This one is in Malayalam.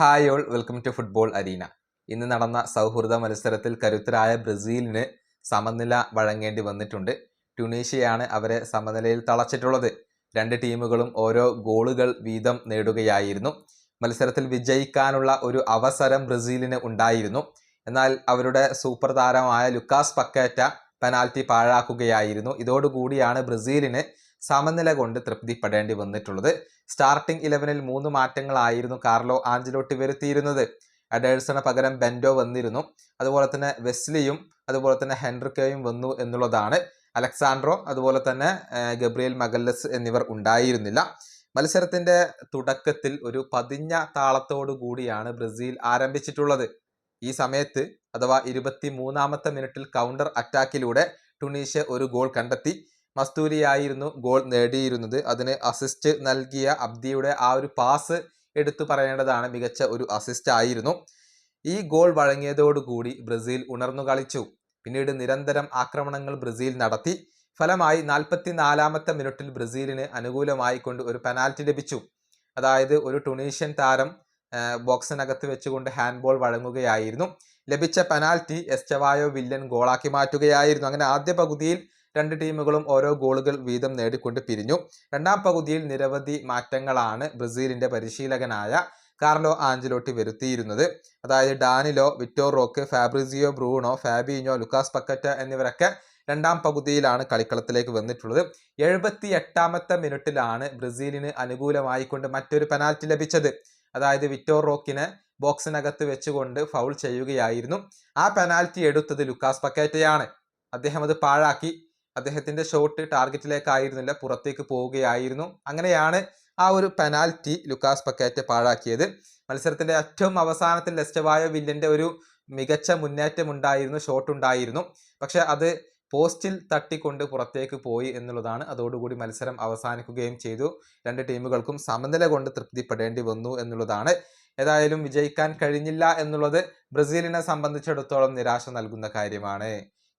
Hi all welcome to football arena ഇന്ന് നടന്ന സൗഹൃദ മത്സരത്തിൽ കരുത്തരായ ബ്രസീലിന് സമനില വഴങ്ങേണ്ടി വന്നിട്ടുണ്ട്. ട്യൂണീഷ്യയാണ് അവരെ സമനിലയിൽ തളച്ചിട്ടുള്ളത്. രണ്ട് ടീമുകളും ഓരോ ഗോളുകൾ വീതം നേടുകയായിരുന്നു. മത്സരത്തിൽ വിജയിക്കാനുള്ള ഒരു അവസരം ബ്രസീലിന് ഉണ്ടായിരുന്നു. എന്നാൽ അവരുടെ സൂപ്പർ താരമായ ലുക്കാസ് പക്കേറ്റ പെനാൽറ്റി പാഴാക്കുകയായിരുന്നു. ഇതോടുകൂടിയാണ് ബ്രസീലിന് സമനില കൊണ്ട് തൃപ്തിപ്പെടേണ്ടി വന്നിട്ടുള്ളത്. സ്റ്റാർട്ടിംഗ് ഇലവനിൽ മൂന്ന് മാറ്റങ്ങളായിരുന്നു കാർലോ ആഞ്ചലോട്ടി വരുത്തിയിരുന്നത്. അഡേഴ്സണ പകരം ബെൻഡോ വന്നിരുന്നു. അതുപോലെ തന്നെ വെസ്ലിയും അതുപോലെ തന്നെ ഹെൻറിക്കയും വന്നു എന്നുള്ളതാണ്. അലക്സാൻഡ്രോ അതുപോലെ തന്നെ ഗബ്രിയേൽ മഗല്ലസ് എന്നിവർ ഉണ്ടായിരുന്നില്ല. മത്സരത്തിന്റെ തുടക്കത്തിൽ ഒരു പതിഞ്ഞ താളത്തോടു കൂടിയാണ് ബ്രസീൽ ആരംഭിച്ചിട്ടുള്ളത്. ഈ സമയത്ത് അഥവാ ഇരുപത്തി മൂന്നാമത്തെ മിനിറ്റിൽ കൗണ്ടർ അറ്റാക്കിലൂടെ ടുണീഷ്യ ഒരു ഗോൾ കണ്ടെത്തി. മസ്തൂരിയായിരുന്നു ഗോൾ നേടിയിരുന്നത്. അതിന് അസിസ്റ്റ് നൽകിയ അബ്ദിയുടെ ആ ഒരു പാസ് എടുത്തു പറയേണ്ടതാണ്. മികച്ച ഒരു അസിസ്റ്റ് ആയിരുന്നു. ഈ ഗോൾ വഴങ്ങിയതോടുകൂടി ബ്രസീൽ ഉണർന്നു കളിച്ചു. പിന്നീട് നിരന്തരം ആക്രമണങ്ങൾ ബ്രസീൽ നടത്തി. ഫലമായി നാൽപ്പത്തി നാലാമത്തെ മിനിറ്റിൽ ബ്രസീലിന് അനുകൂലമായി കൊണ്ട് ഒരു പെനാൽറ്റി ലഭിച്ചു. അതായത് ഒരു ടുണീഷ്യൻ താരം ബോക്സിനകത്ത് വെച്ചുകൊണ്ട് ഹാൻഡ് ബോൾ വഴങ്ങുകയായിരുന്നു. ലഭിച്ച പെനാൽറ്റി എസ്റ്റവായോ വില്ലൻ ഗോളാക്കി മാറ്റുകയായിരുന്നു. അങ്ങനെ ആദ്യ പകുതിയിൽ രണ്ട് ടീമുകളും ഓരോ ഗോളുകൾ വീതം നേടിക്കൊണ്ട് പിരിഞ്ഞു. രണ്ടാം പകുതിയിൽ നിരവധി മാറ്റങ്ങളാണ് ബ്രസീലിന്റെ പരിശീലകനായ കാർലോ ആഞ്ചലോട്ടി വരുത്തിയിരുന്നത്. അതായത് Danilo Vitor Roque Fabricio Bruno Fabinho Lucas Paqueta എന്നിവരൊക്കെ രണ്ടാം പകുതിയിലാണ് കളിക്കളത്തിലേക്ക് വന്നിട്ടുള്ളത്. എഴുപത്തി എട്ടാമത്തെ മിനിറ്റിലാണ് ബ്രസീലിന് അനുകൂലമായിക്കൊണ്ട് മറ്റൊരു പെനാൽറ്റി ലഭിച്ചത്. അതായത് വിറ്റോർ റോക്കിനെ ബോക്സിനകത്ത് വെച്ചുകൊണ്ട് ഫൗൾ ചെയ്യുകയായിരുന്നു. ആ പെനാൽറ്റി എടുത്തത് ലുക്കാസ് പക്കേറ്റയാണ്. അദ്ദേഹം അത് പാഴാക്കി. അദ്ദേഹത്തിന്റെ ഷോട്ട് ടാർഗറ്റിലേക്കായിരുന്നില്ല പുറത്തേക്ക് പോവുകയായിരുന്നു. അങ്ങനെയാണ് ആ ഒരു പെനാൽറ്റി ലുക്കാസ് പക്കാറ്റ് പാഴാക്കിയത്. മത്സരത്തിന്റെ ഏറ്റവും അവസാനത്തിൽ ലെസ്റ്റവായ വില്ലിന്റെ ഒരു മികച്ച മുന്നേറ്റം ഉണ്ടായിരുന്നു ഷോട്ട് ഉണ്ടായിരുന്നു. പക്ഷെ അത് പോസ്റ്റിൽ തട്ടിക്കൊണ്ട് പുറത്തേക്ക് പോയി എന്നുള്ളതാണ്. അതോടുകൂടി മത്സരം അവസാനിക്കുകയും ചെയ്തു. രണ്ട് ടീമുകൾക്കും സമനില കൊണ്ട് തൃപ്തിപ്പെടേണ്ടി വന്നു എന്നുള്ളതാണ്. ഏതായാലും വിജയിക്കാൻ കഴിഞ്ഞില്ല എന്നുള്ളത് ബ്രസീലിനെ സംബന്ധിച്ചിടത്തോളം നിരാശ നൽകുന്ന കാര്യമാണ്.